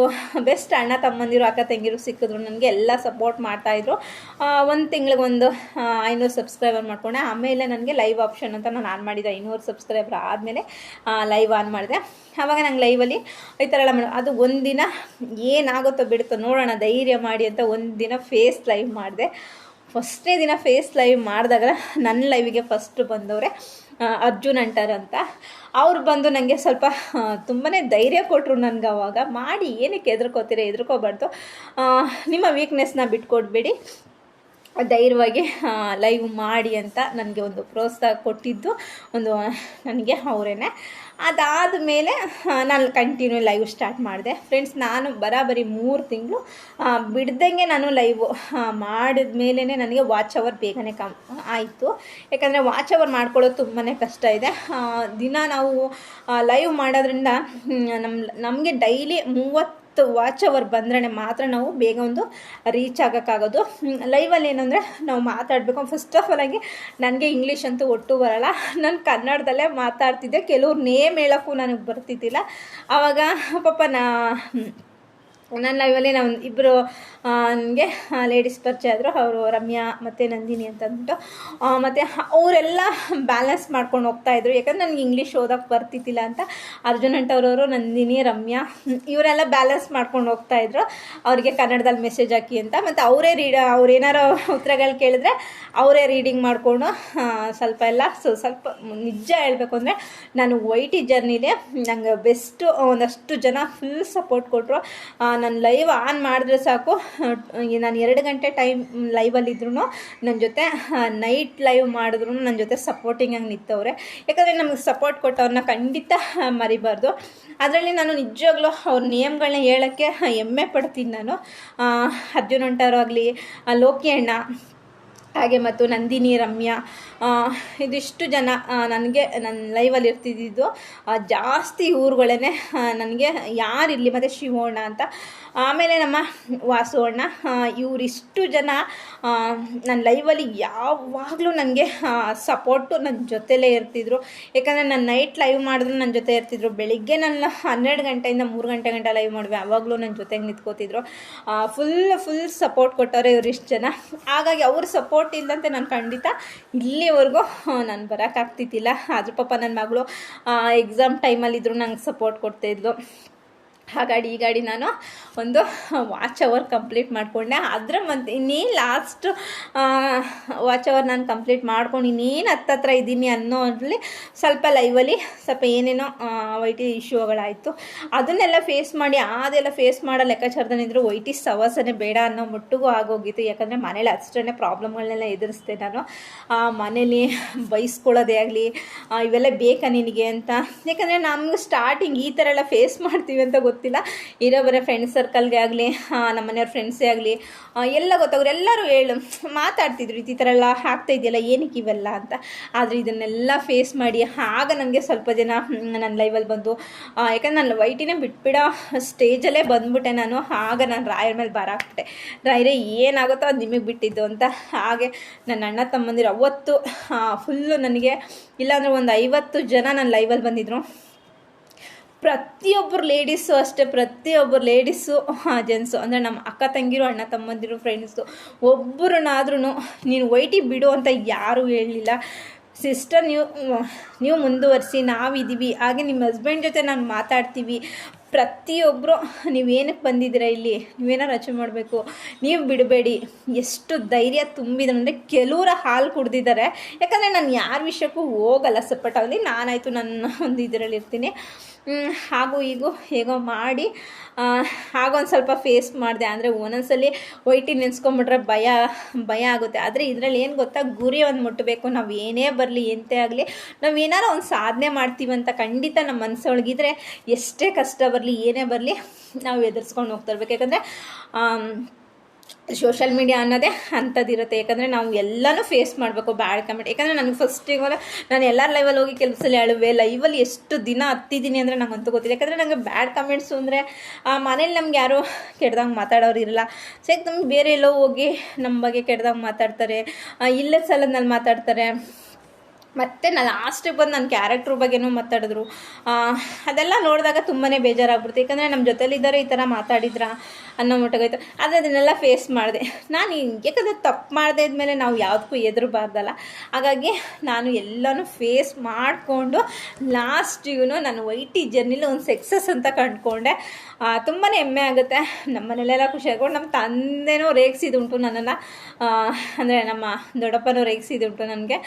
[SPEAKER 1] ಬೆಸ್ಟ್ ಅಣ್ಣ ತಮ್ಮಂದಿರು, ಅಕ್ಕ ತಂಗಿರು ಸಿಕ್ಕಿದ್ರು ನನಗೆ, ಎಲ್ಲ ಸಪೋರ್ಟ್ ಮಾಡ್ತಾಯಿದ್ರು ಒಂದು ತಿಂಗಳಿಗೆ ಒಂದು ಐನೂರು ಸಬ್ಸ್ಕ್ರೈಬರ್ ಮಾಡ್ಕೊಂಡೆ. ಆಮೇಲೆ ನನಗೆ ಲೈವ್ ಆಪ್ಷನ್ ಅಂತ ನಾನು ಆನ್ ಮಾಡಿದ್ದೆ ಐನೂರು ಸಬ್ಸ್ಕ್ರೈಬರ್ ಆದಮೇಲೆ ಲೈವ್ ಆನ್ ಮಾಡಿದೆ. ಆವಾಗ ನಂಗೆ ಲೈವಲ್ಲಿ ಈ ಥರ ಎಲ್ಲ ಮಾಡೋ ಅದು ಒಂದಿನ ಏನಾಗುತ್ತೋ ಬಿಡುತ್ತೋ ನೋಡೋಣ ಧೈರ್ಯ ಮಾಡಿ ಅಂತ ಒಂದಿನ ಫೇಸ್ ಲೈವ್ ಮಾಡಿದೆ. ಫಸ್ಟ್ನೇ ದಿನ ಫೇಸ್ ಲೈವ್ ಮಾಡಿದಾಗ ನನ್ನ ಲೈವಿಗೆ ಫಸ್ಟ್ ಬಂದವರೇ ಅರ್ಜುನ್ ಅಂಟರ್ ಅಂತ. ಅವ್ರು ಬಂದು ನನಗೆ ಸ್ವಲ್ಪ ತುಂಬಾ ಧೈರ್ಯ ಕೊಟ್ಟರು ನನಗೆ ಅವಾಗ. ಮಾಡಿ ಏನಕ್ಕೆ ಹೆದರ್ಕೋತೀರ? ಹೆದರ್ಕೋಬಾರ್ದು. ಆ, ನಿಮ್ಮ ವೀಕ್ನೆಸ್ನ ಬಿಟ್ಕೊಡ್ಬೇಡಿ. ಧೈರ್ಯವಾಗಿ ಲೈವ್ ಮಾಡಿ ಅಂತ ನನಗೆ ಒಂದು ಪ್ರೋತ್ಸಾಹ ಕೊಟ್ಟಿದ್ದು. ಒಂದು ನನಗೆ ಅವರೇನೆ. ಅದಾದ ಮೇಲೆ ನಾನು ಕಂಟಿನ್ಯೂ ಲೈವ್ ಸ್ಟಾರ್ಟ್ ಮಾಡಿದೆ. ಫ್ರೆಂಡ್ಸ್ ನಾನು ಬರಾಬರಿ ಮೂರು ತಿಂಗಳು ಬಿಡ್ದಂಗೆ ನಾನು ಲೈವ್ ಮಾಡಿದ ಮೇಲೇ ನನಗೆ ವಾಚ್ ಅವರ್ ಬೇಗನೆ ಕಮ್ ಆಯಿತು. ಯಾಕಂದರೆ ವಾಚ್ ಅವರ್ ಮಾಡ್ಕೊಳ್ಳೋದು ತುಂಬಾ ಕಷ್ಟ ಇದೆ. ದಿನ ನಾವು ಲೈವ್ ಮಾಡೋದ್ರಿಂದ ನಮ್ಮ ನಮಗೆ ಡೈಲಿ ಮೂವತ್ತು ವಾಚ್ ಅವರ್ ಬಂದ್ರೆ ಮಾತ್ರ ನಾವು ಬೇಗ ಒಂದು ರೀಚ್ ಆಗೋಕ್ಕಾಗೋದು. ಲೈವಲ್ಲಿ ಏನಂದರೆ ನಾವು ಮಾತಾಡಬೇಕು. ಫಸ್ಟ್ ಆಫ್ ಆಲ್ ಆಗಿ ನನಗೆ ಇಂಗ್ಲೀಷ್ ಅಂತೂ ಒಟ್ಟು ಬರಲ್ಲ. ನಾನು ಕನ್ನಡದಲ್ಲೇ ಮಾತಾಡ್ತಿದ್ದೆ. ಕೆಲವ್ರು ನೇಮ್ ಹೇಳೋಕ್ಕೂ ನನಗೆ ಬರ್ತಿದ್ದಿಲ್ಲ. ಆವಾಗ ಪಾಪ ನಾ ನನ್ನ ಲೈವಲ್ಲಿ ನಾವು ಇಬ್ಬರು ನನಗೆ ಲೇಡೀಸ್ ಪರಿಚಯ ಆದರು ಅವರು ರಮ್ಯಾ ಮತ್ತು ನಂದಿನಿ ಅಂತ ಅಂದ್ಬಿಟ್ಟು ಆ, ಮತ್ತು ಅವರೆಲ್ಲ ಬ್ಯಾಲೆನ್ಸ್ ಮಾಡ್ಕೊಂಡು ಹೋಗ್ತಾಯಿದ್ರು ಯಾಕಂದ್ರೆ ನನಗೆ ಇಂಗ್ಲೀಷ್ ಓದೋಕ್ಕೆ ಬರ್ತಿದ್ದಿಲ್ಲ ಅಂತ. ಅರ್ಜುನ್ ಅಂಟವ್ರವರು ನಂದಿನಿ ರಮ್ಯಾ ಇವರೆಲ್ಲ ಬ್ಯಾಲೆನ್ಸ್ ಮಾಡ್ಕೊಂಡು ಹೋಗ್ತಾಯಿದ್ರು ಅವ್ರಿಗೆ ಕನ್ನಡದಲ್ಲಿ ಮೆಸೇಜ್ ಹಾಕಿ ಅಂತ. ಮತ್ತು ಅವರೇ ರೀಡ್ ಅವ್ರೇನಾರೋ ಉತ್ತರಗಳು ಕೇಳಿದ್ರೆ ಅವರೇ ರೀಡಿಂಗ್ ಮಾಡಿಕೊಂಡು ಸ್ವಲ್ಪ ಎಲ್ಲ ಸೊ ಸ್ವಲ್ಪ ನಿಜ ಹೇಳಬೇಕು ಅಂದರೆ ನಾನು ವೈಟಿ ಜರ್ನಿಲಿ ನಂಗೆ ಬೆಸ್ಟು ಒಂದಷ್ಟು ಜನ ಫುಲ್ ಸಪೋರ್ಟ್ ಕೊಟ್ಟರು ನಾನು ಲೈವ್ ಆನ್ ಮಾಡಿದ್ರೆ ಸಾಕು. ನಾನು ಎರಡು ಗಂಟೆ ಟೈಮ್ ಲೈವಲ್ಲಿದ್ರು ನನ್ನ ಜೊತೆ ನೈಟ್ ಲೈವ್ ಮಾಡಿದ್ರು ನನ್ನ ಜೊತೆ ಸಪೋರ್ಟಿಂಗ್ ಹಂಗೆ ನಿಂತವ್ರೆ. ಯಾಕಂದರೆ ನಮಗೆ ಸಪೋರ್ಟ್ ಕೊಟ್ಟವ್ರನ್ನ ಖಂಡಿತ ಮರಿಬಾರ್ದು. ಅದರಲ್ಲಿ ನಾನು ನಿಜವಾಗ್ಲೂ ಅವ್ರ ನಿಯಮಗಳನ್ನ ಹೇಳೋಕ್ಕೆ ಹೆಮ್ಮೆ ಪಡ್ತೀನಿ ನಾನು. ಅರ್ಜುನ್ ಹೊಂಟಾರು ಆಗಲಿ ಲೋಕಿ ಅಣ್ಣ ಹಾಗೆ ಮತ್ತು ನಂದಿನಿ, ರಮ್ಯಾ ಇದಿಷ್ಟು ಜನ ನನಗೆ ನನ್ನ ಲೈವಲ್ಲಿ ಇರ್ತಿದ್ದಿದ್ದು ಜಾಸ್ತಿ ಊರುಗಳೇ ನನಗೆ ಯಾರಿರಲಿ, ಮತ್ತು ಶಿವಣ್ಣ ಅಂತ ಆಮೇಲೆ ನಮ್ಮ ವಾಸು ಅಣ್ಣ ಇವರಿಷ್ಟು ಜನ ನನ್ನ ಲೈವಲ್ಲಿ ಯಾವಾಗಲೂ ನನಗೆ ಸಪೋರ್ಟು ನನ್ನ ಜೊತೆಲೇ ಇರ್ತಿದ್ರು. ಯಾಕಂದರೆ ನಾನು ನೈಟ್ ಲೈವ್ ಮಾಡಿದ್ರು ನನ್ನ ಜೊತೆ ಇರ್ತಿದ್ರು. ಬೆಳಿಗ್ಗೆ ನನ್ನ ಹನ್ನೆರಡು ಗಂಟೆಯಿಂದ ಮೂರು ಗಂಟೆ ಗಂಟೆ ಲೈವ್ ಮಾಡುವೆ. ಆವಾಗಲೂ ನನ್ನ ಜೊತೆಗೆ ನಿಂತ್ಕೋತಿದ್ರು. ಫುಲ್ ಫುಲ್ ಸಪೋರ್ಟ್ ಕೊಟ್ಟವ್ರೆ ಇವರಿಷ್ಟು ಜನ. ಹಾಗಾಗಿ ಅವ್ರ ಸಪೋರ್ಟ್ ಇಲ್ಲದಂತೆ ನಾನು ಖಂಡಿತ ಇಲ್ಲಿವರೆಗೂ ನಾನು ಬರೋಕ್ಕಾಗ್ತಿದ್ದಿಲ್ಲ ಆದರೂ ಪಾಪ ನನ್ನ ಮಗಳು ಎಕ್ಸಾಮ್ ಟೈಮಲ್ಲಿದ್ದರೂ ನಂಗೆ ಸಪೋರ್ಟ್ ಕೊಡ್ತಾಯಿದ್ಲು ಆ ಗಾಡಿ ಈ ಗಾಡಿ ನಾನು ಒಂದು ವಾಚ್ ಅವರ್ ಕಂಪ್ಲೀಟ್ ಮಾಡಿಕೊಂಡೆ. ಅದರ ಮತ್ತೆ ಇನ್ನೇನು ಲಾಸ್ಟ್ ವಾಚ್ ಅವರ್ ನಾನು ಕಂಪ್ಲೀಟ್ ಮಾಡ್ಕೊಂಡು ಇನ್ನೇನು ಹತ್ತತ್ರ ಇದ್ದೀನಿ ಅನ್ನೋದ್ರಲ್ಲಿ ಸ್ವಲ್ಪ ಲೈವಲ್ಲಿ ಸ್ವಲ್ಪ ಏನೇನೋ ವೈಟಿ ಇಶ್ಯೂಗಳಾಯಿತು ಅದನ್ನೆಲ್ಲ ಫೇಸ್ ಮಾಡಿ, ಅದೆಲ್ಲ ಫೇಸ್ ಮಾಡೋ ಲೆಕ್ಕಾಚಾರದಲ್ಲಿದ್ದರೂ ವೈ ಟಿ ಸವಾಸನೆ ಬೇಡ ಅನ್ನೋ ಮಟ್ಟಿಗೂ ಆಗೋಗಿತ್ತು. ಯಾಕಂದರೆ ಮನೇಲಿ ಅಷ್ಟೇ ಪ್ರಾಬ್ಲಮ್ಗಳನ್ನೆಲ್ಲ ಎದುರಿಸ್ದೆ ನಾನು. ಮನೇಲಿ ಬೈಸ್ಕೊಳ್ಳೋದೇ ಆಗಲಿ ಇವೆಲ್ಲ ಬೇಕಾ ನಿನಗೆ ಅಂತ. ಯಾಕಂದರೆ ನಮ್ಗೆ ಸ್ಟಾರ್ಟಿಂಗ್ ಈ ಥರ ಎಲ್ಲ ಫೇಸ್ ಮಾಡ್ತೀವಿ ಅಂತ ಗೊತ್ತಿಲ್ಲ. ಇರೋ ಬರೋ ಫ್ರೆಂಡ್ ಸರ್ಕಲ್ಗೆ ಆಗಲಿ ನಮ್ಮ ಮನೆಯವ್ರ ಫ್ರೆಂಡ್ಸೇ ಆಗಲಿ ಎಲ್ಲ ಗೊತ್ತಾಗೋರು ಎಲ್ಲರೂ ಹೇಳು. ಮಾತಾಡ್ತಿದ್ರು, ಈ ಥರ ಎಲ್ಲ ಆಗ್ತಾ ಇದೆಯಲ್ಲ, ಏನಕ್ಕೆ ಇವೆಲ್ಲ ಅಂತ. ಆದರೆ ಇದನ್ನೆಲ್ಲ ಫೇಸ್ ಮಾಡಿ, ಆಗ ನನಗೆ ಸ್ವಲ್ಪ ಜನ ನನ್ನ ಲೈವಲ್ಲಿ ಬಂದು ಯಾಕಂದ್ರೆ ನಾನು ವೈಟಿನೇ ಬಿಟ್ಬಿಡೋ ಸ್ಟೇಜಲ್ಲೇ ಬಂದ್ಬಿಟ್ಟೆ ನಾನು. ಆಗ ನಾನು ರಾಯರ ಮೇಲೆ ಬಾರಾಕ್ಬಿಟ್ಟೆ ರಾಯರೇ, ಏನಾಗುತ್ತೋ ಅದು ನಿಮಗೆ ಬಿಟ್ಟಿದ್ದು ಅಂತ. ಹಾಗೆ ನನ್ನ ಅಣ್ಣ ತಮ್ಮಂದಿರು ಅವತ್ತು ಫುಲ್ಲು ನನಗೆ ಇಲ್ಲಾಂದ್ರೆ ಒಂದು ಐವತ್ತು ಜನ ನನ್ನ ಲೈವಲ್ಲಿ ಬಂದಿದ್ರು. ಪ್ರತಿಯೊಬ್ಬರು ಲೇಡೀಸು ಅಷ್ಟೇ, ಪ್ರತಿಯೊಬ್ಬರು ಲೇಡೀಸು ಜೆಂಟ್ಸು ಅಂದರೆ ನಮ್ಮ ಅಕ್ಕ ತಂಗಿರು, ಅಣ್ಣ ತಮ್ಮಂದಿರು ಫ್ರೆಂಡ್ಸು ಒಬ್ಬರನ್ನಾದ್ರೂ ನೀನು ವೈಟಿ ಬಿಡು ಅಂತ ಯಾರೂ ಹೇಳಲಿಲ್ಲ. ಸಿಸ್ಟರ್ ನೀವು ನೀವು ಮುಂದುವರಿಸಿ ನಾವಿದ್ದೀವಿ ಹಾಗೆ ನಿಮ್ಮ ಹಸ್ಬೆಂಡ್ ಜೊತೆ ನಾನು ಮಾತಾಡ್ತೀವಿ. ಪ್ರತಿಯೊಬ್ಬರು ನೀವೇನಕ್ಕೆ ಬಂದಿದ್ದೀರಾ ಇಲ್ಲಿ? ನೀವೇನಾರು ರಚನೆ ಮಾಡಬೇಕು? ನೀವು ಬಿಡಬೇಡಿ. ಎಷ್ಟು ಧೈರ್ಯ ತುಂಬಿದ್ರು. ಅಂದರೆ ಕೆಲವರ ಹಾಲು ಕುಡ್ದಿದ್ದಾರೆ ಯಾಕಂದರೆ ನಾನು ಯಾರ ವಿಷಯಕ್ಕೂ ಹೋಗಲ್ಲ ಸಪೋರ್ಟಾಗಲಿ ನಾನಾಯಿತು ನನ್ನ ಒಂದು ಇದರಲ್ಲಿ ಇರ್ತೀನಿ. ಹಾಗೂ ಹೀಗೂ, ಹೇಗೋ ಮಾಡಿ. ಹಾಗೊಂದು ಸ್ವಲ್ಪ ಫೇಸ್ ಮಾಡಿದೆ. ಅಂದರೆ ಒಂದೊಂದ್ಸಲಿ ವೈಟಿ ನೆನೆಸ್ಕೊಂಬಿಟ್ರೆ ಭಯ ಭಯ ಆಗುತ್ತೆ. ಆದರೆ ಇದರಲ್ಲಿ ಏನು ಗೊತ್ತಾ? ಗುರಿ ಒಂದು ಮುಟ್ಟಬೇಕು ನಾವು ಏನೇ ಬರಲಿ, ಎಂತೇ ಆಗಲಿ. ನಾವು ಏನಾರು ಒಂದು ಸಾಧನೆ ಮಾಡ್ತೀವಂತ ಖಂಡಿತ ನಮ್ಮ ಮನಸ್ಸೊಳಗಿದ್ರೆ ಎಷ್ಟೇ ಕಷ್ಟ ಬರಲಿ ಏನೇ ಬರಲಿ, ನಾವು ಎದುರಿಸ್ಕೊಂಡು ಹೋಗ್ತಾ ಇರ್ಬೇಕು. ಯಾಕಂದರೆ ಸೋಷಲ್ ಮೀಡಿಯಾ ಅನ್ನೋದೇ ಅಂಥದ್ದಿರುತ್ತೆ. ಯಾಕಂದರೆ, ನಾವು ಎಲ್ಲನೂ ಫೇಸ್ ಮಾಡಬೇಕು ಬ್ಯಾಡ್ ಕಮೆಂಟ್ ಯಾಕಂದರೆ, ನನಗೆ ಫಸ್ಟಿಗೆ ನಾನು ಎಲ್ಲರ ಲೈವಲ್ಲಿ ಹೋಗಿ ಕೆಲಸದಲ್ಲಿ ಅಳುವೆ ಲೈವಲ್ಲಿ ಎಷ್ಟು ದಿನ ಹತ್ತಿದ್ದೀನಿ ಅಂದರೆ ನಂಗಂತೂ ಗೊತ್ತಿಲ್ಲ. ಯಾಕಂದರೆ ನನಗೆ ಬ್ಯಾಡ್ ಕಮೆಂಟ್ಸು ಅಂದರೆ ಮನೇಲಿ ನಮ್ಗೆ ಯಾರು ಕೆಡ್ದಂಗೆ ಮಾತಾಡೋರು ಇರಲ್ಲ. ಸೊ ನಮ್ಗೆ ಬೇರೆ ಎಲ್ಲೋ ಹೋಗಿ ನಮ್ಮ ಬಗ್ಗೆ ಕೆಡ್ದಂಗೆ ಮಾತಾಡ್ತಾರೆ ಇಲ್ಲೇ ಸಲದಲ್ಲಿ ಮಾತಾಡ್ತಾರೆ. ಮತ್ತೆ ನಾನು ಲಾಸ್ಟಿಗೆ ಬಂದು ನನ್ನ ಕ್ಯಾರೆಕ್ಟ್ರ್ ಬಗ್ಗೆನೂ ಮಾತಾಡಿದ್ರು. ಅದೆಲ್ಲ ನೋಡಿದಾಗ ತುಂಬಾ ಬೇಜಾರಾಗ್ಬಿಡ್ತು. ಯಾಕಂದರೆ ನಮ್ಮ ಜೊತೆಲಿದ್ದಾರೆ ಈ ಥರ ಮಾತಾಡಿದ್ರ? ಅನ್ನೋ ಮಟ್ಟಗೋಯ್ತು ಆದರೆ ಅದನ್ನೆಲ್ಲ ಫೇಸ್ ಮಾಡಿದೆ. ನಾನು ಯಾಕಂದರೆ ತಪ್ಪು ಮಾಡದೆ ಇದ್ಮೇಲೆ ನಾವು ಯಾವುದಕ್ಕೂ ಎದುರಬಾರ್ದಲ್ಲ ಹಾಗಾಗಿ ನಾನು ಎಲ್ಲನೂ ಫೇಸ್ ಮಾಡಿಕೊಂಡು ಲಾಸ್ಟಿಗೂ ನಾನು ವೈಟಿ ಜರ್ನಿಲಿ ಒಂದು ಸಕ್ಸಸ್ ಅಂತ ಕಂಡುಕೊಂಡೆ. ತುಂಬಾ ಹೆಮ್ಮೆ ಆಗುತ್ತೆ. ನಮ್ಮ ಮನೇಲೆಲ್ಲ ಖುಷಿ ಆಗ್ಕೊಂಡು ನಮ್ಮ ತಂದೆನೂ ರೇಗಿಸಿದುಂಟು ನನ್ನನ್ನು. ಅಂದರೆ ನಮ್ಮ ದೊಡ್ಡಪ್ಪನೂ ರೇಗಿಸಿದುಂಟು ನನಗೆ.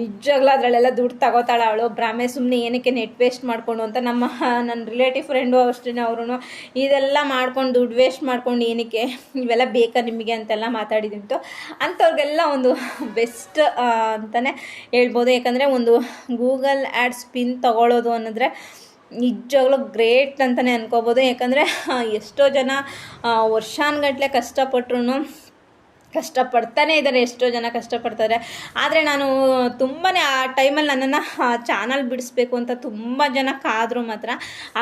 [SPEAKER 1] ನಿಜವಾಗ್ಲೂ ಅದರಲ್ಲೆಲ್ಲ ದುಡ್ಡು ತಗೋತಾಳೆ ಅವಳು. ಬ್ರಾಹ್ಮೆ ಸುಮ್ಮನೆ ಏನಕ್ಕೆ ನೆಟ್ ವೇಸ್ಟ್ ಮಾಡಿಕೊಂಡು ಅಂತ ನಮ್ಮ, ನನ್ನ ರಿಲೇಟಿವ್ ಫ್ರೆಂಡು ಅಷ್ಟೇ ಅವರು ಇದೆಲ್ಲ ಮಾಡ್ಕೊಂಡು ದುಡ್ಡು ಮಾಡ್ಕೊಂಡು ಏನಕ್ಕೆ ಇವೆಲ್ಲ ಬೇಕಾ ನಿಮಗೆ ಅಂತೆಲ್ಲ ಮಾತಾಡಿದ್ದಿತ್ತು ಅಂಥವ್ರಿಗೆಲ್ಲ ಒಂದು ಬೆಸ್ಟ್ ಅಂತಲೇ ಹೇಳ್ಬೋದು. ಯಾಕಂದರೆ ಒಂದು ಗೂಗಲ್ ಆ್ಯಡ್ಸ್ ಪಿನ್ ತಗೊಳ್ಳೋದು ಅನ್ನೋದ್ರೆ ನಿಜವಾಗ್ಲೂ ಗ್ರೇಟ್ ಅಂತಲೇ ಅನ್ಕೋಬೋದು. ಯಾಕಂದರೆ ಎಷ್ಟೋ ಜನ ವರ್ಷಾನುಗಟ್ಲೆ ಕಷ್ಟಪಟ್ರು ಕಷ್ಟಪಡ್ತಾನೆ ಇದ್ದಾರೆ, ಎಷ್ಟೋ ಜನ ಕಷ್ಟಪಡ್ತಾರೆ. ಆದರೆ ನಾನು ತುಂಬಾ ಆ ಟೈಮಲ್ಲಿ ನನ್ನನ್ನು ಚಾನಲ್ ಬಿಡಿಸ್ಬೇಕು ಅಂತ ತುಂಬ ಜನ ಕಾದರು ಮಾತ್ರ.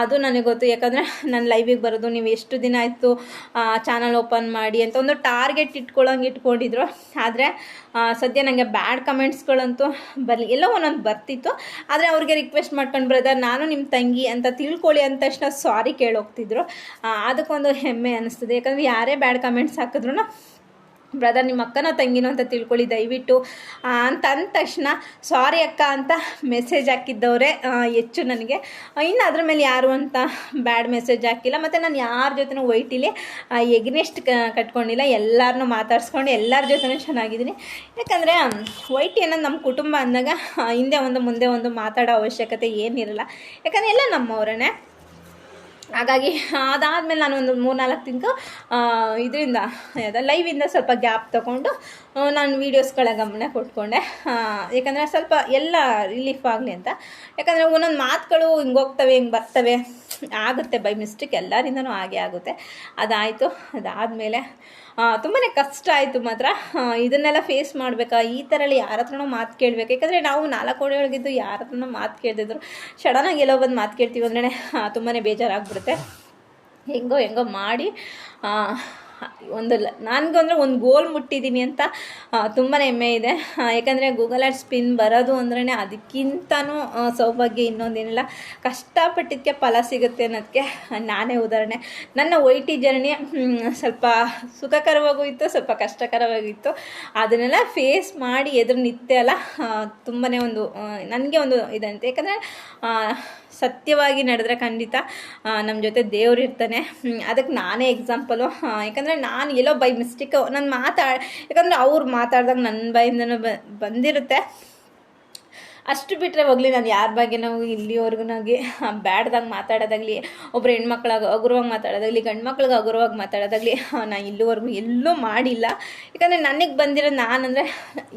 [SPEAKER 1] ಅದು ನನಗೆ ಗೊತ್ತು. ಯಾಕಂದರೆ ನಾನು ಲೈವಿಗೆ ಬರೋದು ನೀವು ಎಷ್ಟು ದಿನ ಆಯಿತು ಚಾನಲ್ ಓಪನ್ ಮಾಡಿ ಅಂತ ಒಂದು ಟಾರ್ಗೆಟ್ ಇಟ್ಕೊಳ್ಳೋಂಗೆ ಇಟ್ಕೊಂಡಿದ್ರು. ಆದರೆ ಸದ್ಯ ನನಗೆ ಬ್ಯಾಡ್ ಕಮೆಂಟ್ಸ್ಗಳಂತೂ ಬರಲಿ, ಎಲ್ಲೋ ಒಂದೊಂದು ಬರ್ತಿತ್ತು. ಆದರೆ ಅವ್ರಿಗೆ ರಿಕ್ವೆಸ್ಟ್ ಮಾಡ್ಕೊಂಡು ಬ್ರದರ್ ನಾನು ನಿಮ್ಮ ತಂಗಿ ಅಂತ ತಿಳ್ಕೊಳ್ಳಿ ಅಂದ ತಕ್ಷಣ ಸಾರಿ ಕೇಳೋಗ್ತಿದ್ರು. ಅದಕ್ಕೊಂದು ಹೆಮ್ಮೆ ಅನ್ನಿಸ್ತದೆ ಯಾಕಂದರೆ ಯಾರೇ ಬ್ಯಾಡ್ ಕಮೆಂಟ್ಸ್ ಹಾಕಿದ್ರು ಬ್ರದರ್ ನಿಮ್ಮ ಅಕ್ಕನ ತಂಗಿನೋ ಅಂತ ತಿಳ್ಕೊಳ್ಳಿ, ದಯವಿಟ್ಟು. ಅಂತ ಅಂದ ತಕ್ಷಣ ಸಾರಿ ಅಕ್ಕ ಅಂತ ಮೆಸೇಜ್ ಹಾಕಿದ್ದವರೇ ಹೆಚ್ಚು ನನಗೆ. ಇನ್ನು ಅದ್ರ ಮೇಲೆ ಯಾರು ಅಂತ ಬ್ಯಾಡ್ ಮೆಸೇಜ್ ಹಾಕಿಲ್ಲ. ಮತ್ತು ನಾನು ಯಾರ ಜೊತೆನೂ ವೈಟಿಲಿ ಎಗ್ನೆಸ್ಟ್ ಕಟ್ಕೊಂಡಿಲ್ಲ. ಎಲ್ಲರನ್ನೂ ಮಾತಾಡ್ಸ್ಕೊಂಡು ಎಲ್ಲರ ಜೊತೆನೂ ಚೆನ್ನಾಗಿದ್ದೀನಿ. ಯಾಕಂದರೆ ವೈಟಿ ಅನ್ನೋದು ನಮ್ಮ ಕುಟುಂಬ ಅಂದಾಗ ಹಿಂದೆ ಒಂದು ಮುಂದೆ ಒಂದು ಮಾತಾಡೋ ಅವಶ್ಯಕತೆ ಏನಿರಲ್ಲ. ಯಾಕಂದರೆ ಎಲ್ಲ ನಮ್ಮವರೇ ಹಾಗಾಗಿ ಅದಾದಮೇಲೆ ನಾನು ಒಂದು ಮೂರು ನಾಲ್ಕು ತಿಂಗಳು ಇದರಿಂದ ಲೈವಿಂದ ಸ್ವಲ್ಪ ಗ್ಯಾಪ್ ತಗೊಂಡು ನಾನು ವೀಡಿಯೋಸ್ಗಳ ಗಮನ ಕೊಟ್ಕೊಂಡೆ. ಯಾಕಂದರೆ ಸ್ವಲ್ಪ ಎಲ್ಲ ರಿಲೀಫ್ ಆಗಲಿ ಅಂತ. ಯಾಕಂದರೆ ಒಂದೊಂದು ಮಾತುಗಳು ಹಿಂಗೆ ಹೋಗ್ತವೆ, ಹಿಂಗೆ ಬರ್ತವೆ. ಆಗುತ್ತೆ. ಬೈ ಮಿಸ್ಟೇಕ್ ಎಲ್ಲರಿಂದನೂ ಹಾಗೆ ಆಗುತ್ತೆ. ಅದಾಯಿತು. ಅದಾದಮೇಲೆ ತುಂಬಾ ಕಷ್ಟ ಆಯಿತು ಮಾತ್ರ. ಇದನ್ನೆಲ್ಲ ಫೇಸ್ ಮಾಡಬೇಕಾ? ಈ ಥರಲ್ಲಿ ಯಾರ ಹತ್ರನೂ ಮಾತು ಕೇಳಬೇಕು. ಯಾಕಂದರೆ ನಾವು ನಾಲ್ಕು ಒಳಗಿದ್ದು ಯಾರ ಹತ್ರನೂ ಮಾತು ಕೇಳ್ತಿದ್ರು ಸಡನ್ನಾಗಿ ಎಲ್ಲೋ ಬಂದು ಮಾತು ಕೇಳ್ತೀವಿ ಅಂದ್ರೆ ತುಂಬಾ ಬೇಜಾರಾಗ್ಬಿಡುತ್ತೆ. ಹೆಂಗೋ ಹೆಂಗೋ ಮಾಡಿ ಒಂದು ನನಗೆ ಒಂದು ಗೋಲ್ ಮುಟ್ಟಿದ್ದೀನಿ ಅಂತ ತುಂಬಾ ಹೆಮ್ಮೆ ಇದೆ. ಯಾಕಂದರೆ ಗೂಗಲ್ ಆ್ಯಡ್ ಸ್ಪಿನ್ ಬರೋದು ಅಂದ್ರೇ ಅದಕ್ಕಿಂತನೂ ಸೌಭಾಗ್ಯ ಇನ್ನೊಂದೇನಿಲ್ಲ. ಕಷ್ಟಪಟ್ಟಿದ್ದಕ್ಕೆ ಫಲ ಸಿಗುತ್ತೆ ಅನ್ನೋದಕ್ಕೆ ನಾನೇ ಉದಾಹರಣೆ. ನನ್ನ ಒ ಟಿ ಜರ್ನಿ ಸ್ವಲ್ಪ ಸುಖಕರವಾಗೂ ಇತ್ತು ಸ್ವಲ್ಪ ಕಷ್ಟಕರವಾಗಿತ್ತು. ಅದನ್ನೆಲ್ಲ ಫೇಸ್ ಮಾಡಿ ಎದುರು ನಿತ್ಯ ಅಲ್ಲ ತುಂಬಾ ಒಂದು ನನಗೆ ಒಂದು ಇದಂತೆ. ಯಾಕಂದರೆ ಸತ್ಯವಾಗಿ ನಡೆದ್ರೆ ಖಂಡಿತ ನಮ್ಮ ಜೊತೆ ದೇವ್ರು ಇರ್ತಾನೆ. ಅದಕ್ಕೆ ನಾನೇ ಎಕ್ಸಾಂಪಲು ಯಾಕಂದರೆ ನಾನು ಎಲ್ಲೋ ಬೈ ಮಿಸ್ಟೇಕ್ ನಾನು ಮಾತಾಡ, ಯಾಕಂದರೆ ಅವ್ರು ಮಾತಾಡಿದಾಗ ನನ್ನ ಬಾಯಿಂದನೂ ಬಂದಿರುತ್ತೆ. ಅಷ್ಟು ಬಿಟ್ಟರೆ ಹೋಗಲಿ, ನಾನು ಯಾರ ಬಗ್ಗೆ ನಾವು ಇಲ್ಲಿವರೆಗೂ ಬ್ಯಾಡ್ದಾಗ ಮಾತಾಡೋದಾಗಲಿ ಒಬ್ಬರು ಹೆಣ್ಮಕ್ಳಾಗ ಹಗುರವಾಗಿ ಮಾತಾಡೋದಾಗಲಿ ಗಂಡು ಮಕ್ಳಿಗೆ ಹಗುರವಾಗಿ ಮಾತಾಡೋದಾಗಲಿ, ನಾನು ಇಲ್ಲಿವರೆಗೂ ಎಲ್ಲೂ ಮಾಡಿಲ್ಲ. ಯಾಕಂದರೆ ನನಗೆ ಬಂದಿರೋ ನಾನಂದರೆ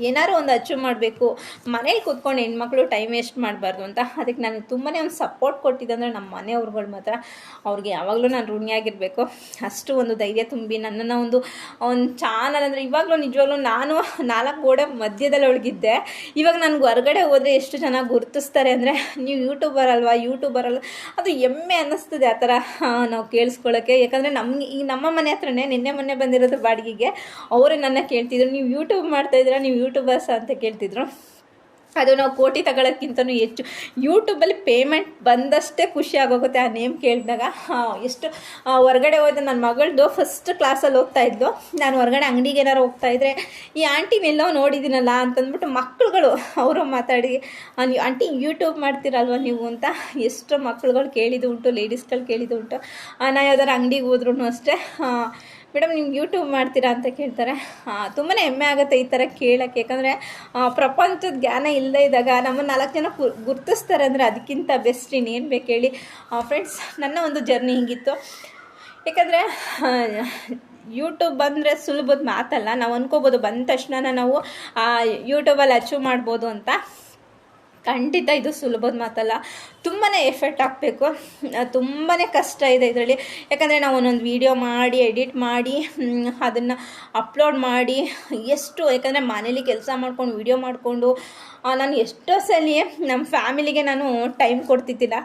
[SPEAKER 1] ಏನಾದ್ರು ಒಂದು ಅಚೀವ್ ಮಾಡಬೇಕು, ಮನೇಲಿ ಕೂತ್ಕೊಂಡು ಹೆಣ್ಮಕ್ಳು ಟೈಮ್ ವೇಸ್ಟ್ ಮಾಡಬಾರ್ದು ಅಂತ. ಅದಕ್ಕೆ ನನಗೆ ತುಂಬಾ ಒಂದು ಸಪೋರ್ಟ್ ಕೊಟ್ಟಿದ್ದಂದರೆ ನಮ್ಮ ಮನೆಯವ್ರುಗಳು ಮಾತ್ರ. ಅವ್ರಿಗೆ ಯಾವಾಗಲೂ ನಾನು ಋಣಿಯಾಗಿರಬೇಕು. ಅಷ್ಟು ಒಂದು ಧೈರ್ಯ ತುಂಬಿ ನನ್ನನ್ನು ಒಂದು ಒಂದು ಚಾನಲ್ ಅಂದರೆ ಇವಾಗಲೂ ನಿಜವಾಗ್ಲೂ ನಾನು ನಾಲ್ಕು ಗೋಡೆ ಮಧ್ಯದಲ್ಲಿ ಒಳಗಿದ್ದೆ. ಇವಾಗ ನನಗೆ ಹೊರಗಡೆ ಹೋದರೆ ಎಷ್ಟು ಚೆನ್ನಾಗಿ ಗುರುತಿಸ್ತಾರೆ ಅಂದರೆ ನೀವು ಯೂಟ್ಯೂಬರ್ ಅಲ್ವಾ ಯೂಟ್ಯೂಬರ್ ಅಲ್ವಾ, ಅದು ಹೆಮ್ಮೆ ಅನ್ನಿಸ್ತದೆ ಆ ಥರ ನಾವು ಕೇಳಿಸ್ಕೊಳ್ಳೋಕ್ಕೆ ಯಾಕಂದರೆ ನಮಗೆ ಈಗ ನಮ್ಮ ಮನೆ ಹತ್ರನೇ ನಿನ್ನೆ ಮೊನ್ನೆ ಬಂದಿರೋದು ಬಾಡಿಗೆಗೆ, ಅವರೇ ನನ್ನ ಕೇಳ್ತಿದ್ರು. ನೀವು ಯೂಟ್ಯೂಬ್ ಮಾಡ್ತಾಯಿದ್ದೀರಾ ನೀವು ಯೂಟ್ಯೂಬರ್ಸ್ ಅಂತ ಕೇಳ್ತಿದ್ರು. ಅದು ನಾವು ಕೋಟಿ ತಗೊಳ್ಳೋಕ್ಕಿಂತನೂ ಹೆಚ್ಚು. ಯೂಟ್ಯೂಬಲ್ಲಿ ಪೇಮೆಂಟ್ ಬಂದಷ್ಟೇ ಖುಷಿ ಆಗೋಗುತ್ತೆ ಆ ನೇಮ್ ಕೇಳಿದಾಗ. ಎಷ್ಟು ಹೊರಗಡೆ ಹೋದ ನನ್ನ ಮಗಳದು ಫಸ್ಟ್ ಕ್ಲಾಸಲ್ಲಿ ಹೋಗ್ತಾ ಇದ್ಲು. ನಾನು ಹೊರಗಡೆ ಅಂಗಡಿಗೆ ಏನಾರು ಹೋಗ್ತಾ ಇದ್ರೆ ಈ ಆಂಟಿನೆಲ್ಲೋ ನೋಡಿದ್ದೀನಲ್ಲ? ಅಂತಂದ್ಬಿಟ್ಟು ಮಕ್ಕಳುಗಳು ಅವರು ಮಾತಾಡಿ "ಆ, ನೀವು ಆಂಟಿ ಯೂಟ್ಯೂಬ್ ಮಾಡ್ತೀರಲ್ವ ನೀವು? ಅಂತ ಎಷ್ಟು ಮಕ್ಕಳುಗಳು ಕೇಳಿದ್ದು ಉಂಟು ಲೇಡೀಸ್ಗಳು ಕೇಳಿದ್ದು ಉಂಟು. ಆ, ನಾ ಯಾವ್ದಾರು ಅಂಗಡಿಗೆ ಹೋದ್ರೂ ಅಷ್ಟೇ. ಮೇಡಮ್, ನಿಮ್ಗೆ ಯೂಟ್ಯೂಬ್ ಮಾಡ್ತೀರಾ ಅಂತ ಕೇಳ್ತಾರೆ. ತುಂಬಾ ಹೆಮ್ಮೆ ಆಗುತ್ತೆ ಈ ಥರ ಕೇಳೋಕ್ಕೆ. ಯಾಕಂದರೆ ಪ್ರಪಂಚದ ಜ್ಞಾನ ಇಲ್ಲದೆ ಇದ್ದಾಗ ನಮ್ಮನ್ನು ನಾಲ್ಕು ಜನ ಗುರುತಿಸ್ತಾರೆ ಅಂದರೆ ಅದಕ್ಕಿಂತ ಬೆಸ್ಟ್ ಇನ್ನೇನು ಬೇಕು ಹೇಳಿ. ಫ್ರೆಂಡ್ಸ್ ನನ್ನ ಒಂದು ಜರ್ನಿ ಹಿಂಗಿತ್ತು. ಯಾಕಂದರೆ ಯೂಟ್ಯೂಬ್ ಬಂದರೆ ಸುಲಭದ ಮಾತಲ್ಲ. ನಾವು ಅನ್ಕೋಬೋದು ಬಂದ ತಕ್ಷಣ ನಾವು ಯೂಟ್ಯೂಬಲ್ಲಿ ಅಚೀವ್ ಮಾಡ್ಬೋದು ಅಂತ. ಖಂಡಿತ ಇದು ಸುಲಭದ ಮಾತಲ್ಲ. ತುಂಬಾ ಎಫೆಕ್ಟ್ ಹಾಕಬೇಕು. ತುಂಬಾ ಕಷ್ಟ ಇದೆ ಇದರಲ್ಲಿ. ಯಾಕಂದರೆ ನಾವು ಒಂದೊಂದು ವೀಡಿಯೋ ಮಾಡಿ ಎಡಿಟ್ ಮಾಡಿ ಅದನ್ನು ಅಪ್ಲೋಡ್ ಮಾಡಿ, ಎಷ್ಟು, ಯಾಕಂದರೆ ಮನೇಲಿ ಕೆಲಸ ಮಾಡ್ಕೊಂಡು ವೀಡಿಯೋ ಮಾಡಿಕೊಂಡು ನಾನು ಎಷ್ಟೋ ಸಲ ನಮ್ಮ ಫ್ಯಾಮಿಲಿಗೆ ನಾನು ಟೈಮ್ ಕೊಡ್ತಿದ್ದಿಲ್ಲ.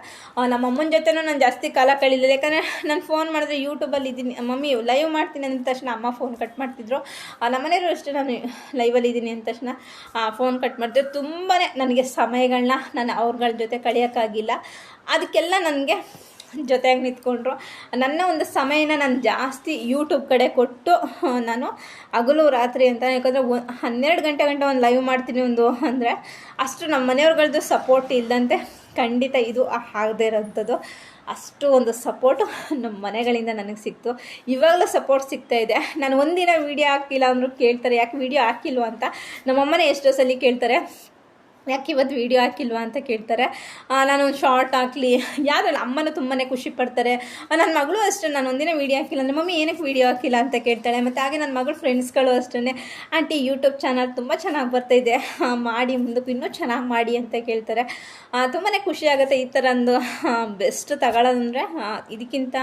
[SPEAKER 1] ನಮ್ಮಮ್ಮನ ಜೊತೆನೂ ನಾನು ಜಾಸ್ತಿ ಕಾಲ ಕಳೀಲಿಲ್ಲ. ಯಾಕಂದರೆ ನಾನು ಫೋನ್ ಮಾಡಿದ್ರೆ ಯೂಟ್ಯೂಬಲ್ಲಿ ಇದ್ದೀನಿ. ಮಮ್ಮಿ ಲೈವ್ ಮಾಡ್ತೀನಿ ಅಂದ ತಕ್ಷಣ ಅಮ್ಮ ಫೋನ್ ಕಟ್ ಮಾಡ್ತಿದ್ರು. ನಮ್ಮನೆಯವರು ಅಷ್ಟೇ ನಾನು ಲೈವಲ್ಲಿ ಇದ್ದೀನಿ ಅಂದ ತಕ್ಷಣ ಫೋನ್ ಕಟ್ ಮಾಡ್ತಿದ್ರು. ತುಂಬಾ ನನಗೆ ಸಮಯಗಳನ್ನ ನಾನು ಅವ್ರಗಳ ಜೊತೆ ಕಳೆಯೋಕ್ಕಾಗಿಲ್ಲ. ಅದಕ್ಕೆಲ್ಲ ನನಗೆ ಜೊತೆಯಾಗಿ ನಿಂತ್ಕೊಂಡ್ರು. ನನ್ನ ಒಂದು ಸಮಯನ ನಾನು ಜಾಸ್ತಿ ಯೂಟ್ಯೂಬ್ ಕಡೆ ಕೊಟ್ಟು ನಾನು ಹಗಲು ರಾತ್ರಿ ಅಂತ. ಯಾಕಂದರೆ ಒ, ಹನ್ನೆರಡು ಗಂಟೆ ಗಂಟೆ ಒಂದು ಲೈವ್ ಮಾಡ್ತೀನಿ ಒಂದು, ಅಂದರೆ ಅಷ್ಟು ನಮ್ಮ ಮನೆಯವ್ರಗಳದ್ದು ಸಪೋರ್ಟ್ ಇಲ್ಲದಂತೆ ಖಂಡಿತ ಇದು ಆಗದೇ ಇರೋಂಥದ್ದು. ಅಷ್ಟು ಒಂದು ಸಪೋರ್ಟು ನಮ್ಮ ಮನೆಗಳಿಂದ ನನಗೆ ಸಿಕ್ತು. ಇವಾಗಲೂ ಸಪೋರ್ಟ್ ಸಿಗ್ತಾ ಇದೆ. ನಾನು ಒಂದಿನ ವೀಡಿಯೋ ಹಾಕಿಲ್ಲ ಅಂದರೂ ಕೇಳ್ತಾರೆ, ಯಾಕೆ ವೀಡಿಯೋ ಹಾಕಿಲ್ವ ಅಂತ. ನಮ್ಮಮ್ಮನೇ ಎಷ್ಟೋ ಸಲ ಕೇಳ್ತಾರೆ ಯಾಕೆ ಇವತ್ತು ವೀಡಿಯೋ ಹಾಕಿಲ್ವಾ ಅಂತ ಕೇಳ್ತಾರೆ. ನಾನು ಒಂದು ಶಾರ್ಟ್ ಹಾಕಲಿ. ಯಾರಲ್ಲ ಅಮ್ಮನೂ ತುಂಬಾ ಖುಷಿ ಪಡ್ತಾರೆ. ನನ್ನ ಮಗಳು ಅಷ್ಟೇ, ನಾನು ಒಂದಿನ ವೀಡಿಯೋ ಹಾಕಿಲ್ಲ ಅಂದರೆ, ಮಮ್ಮಿ, ಏನಕ್ಕೆ ವೀಡಿಯೋ ಹಾಕಿಲ್ಲ? ಅಂತ ಕೇಳ್ತಾಳೆ. ಮತ್ತು ಹಾಗೆ ನನ್ನ ಮಗಳು ಫ್ರೆಂಡ್ಸ್ಗಳು ಅಷ್ಟೇ ಆಂಟಿ ಯೂಟ್ಯೂಬ್ ಚಾನಲ್ ತುಂಬ ಚೆನ್ನಾಗಿ ಬರ್ತಾಯಿದೆ ಮಾಡಿ, ಮುಂದಕ್ಕೆ ಇನ್ನೂ ಚೆನ್ನಾಗಿ ಮಾಡಿ ಅಂತ ಕೇಳ್ತಾರೆ. ತುಂಬಾ ಖುಷಿ ಆಗುತ್ತೆ ಈ ಥರ ಒಂದು ಬೆಸ್ಟ್ ತಗೊಳ್ಳೋದಂದರೆ ಇದಕ್ಕಿಂತ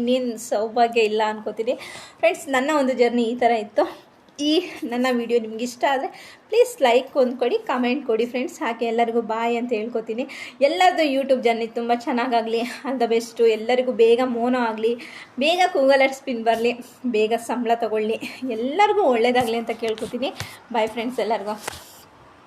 [SPEAKER 1] ಇನ್ನೇನು ಸೌಭಾಗ್ಯ ಇಲ್ಲ ಅನ್ಕೋತೀನಿ. ಫ್ರೆಂಡ್ಸ್ ನನ್ನ ಒಂದು ಜರ್ನಿ ಈ ಥರ ಇತ್ತು. ಈ ನನ್ನ ವಿಡಿಯೋ ನಿಮ್ಗೆ ಇಷ್ಟ ಆದರೆ ಪ್ಲೀಸ್ ಲೈಕ್ ಒಂದು ಕೊಡಿ ಕಮೆಂಟ್ ಕೊಡಿ ಫ್ರೆಂಡ್ಸ್ ಹಾಗೆ ಎಲ್ಲರಿಗೂ ಬಾಯ್ ಅಂತ ಹೇಳ್ಕೊತೀನಿ. ಎಲ್ಲರದ್ದು ಯೂಟ್ಯೂಬ್ ಜರ್ನಿ ತುಂಬ ಚೆನ್ನಾಗಾಗಲಿ. ಆಲ್ ದ ಬೆಸ್ಟು ಎಲ್ಲರಿಗೂ ಬೇಗ ಮೋನೋ ಆಗಲಿ. ಬೇಗ ಕೂಗಲರ್ ಸ್ಪಿನ್ ಬರಲಿ. ಬೇಗ ಸಂಬಳ ತಗೊಳ್ಳಿ. ಎಲ್ಲರಿಗೂ ಒಳ್ಳೆಯದಾಗಲಿ ಅಂತ ಕೇಳ್ಕೊತೀನಿ. ಬಾಯ್ ಫ್ರೆಂಡ್ಸ್ ಎಲ್ಲರಿಗೂ.